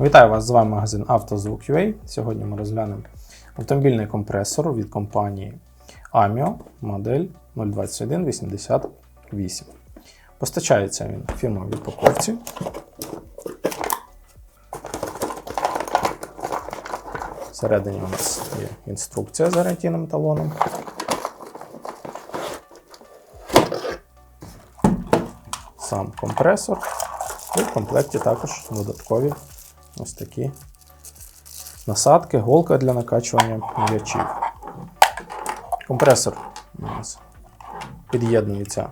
Вітаю вас! З вами магазин «Автозвук.UA». Сьогодні ми розглянемо автомобільний компресор від компанії AMIO модель 02188. Постачається він в фірмовій упаковці. Всередині у нас є інструкція з гарантійним талоном. Сам компресор. І в комплекті також додаткові ось такі насадки, голка для накачування м'ячів. Компресор у нас під'єднується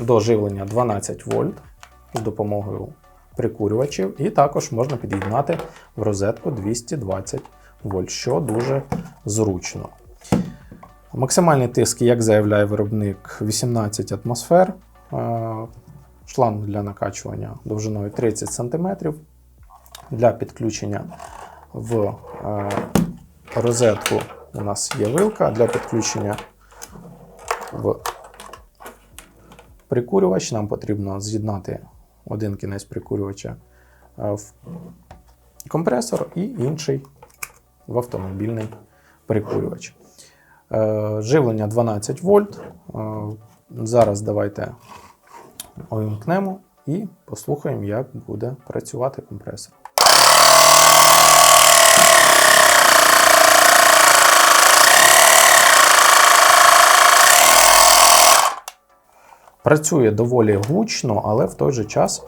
до живлення 12 вольт з допомогою прикурювачів, і також можна під'єднати в розетку 220 вольт, що дуже зручно. Максимальний тиск, як заявляє виробник, 18 атмосфер. Шланг для накачування довжиною 30 см. Для підключення в е, розетку у нас є вилка. Для підключення в прикурювач нам потрібно з'єднати один кінець прикурювача е, в компресор і інший в автомобільний прикурювач. Е, Живлення 12 вольт. Зараз давайте увімкнемо і послухаємо, як буде працювати компресор. Працює доволі гучно, але в той же час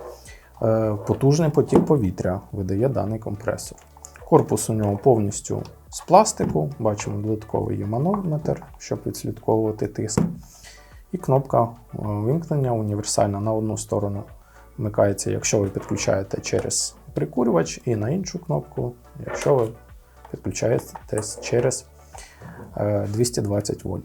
е, потужний потік повітря видає даний компресор. Корпус у нього повністю з пластику, бачимо додатковий є манометр, щоб відслідковувати тиск. І кнопка е, вимкнення універсальна на одну сторону вмикається, якщо ви підключаєте через прикурювач, і на іншу кнопку, якщо ви підключаєтесь через е, 220 вольт.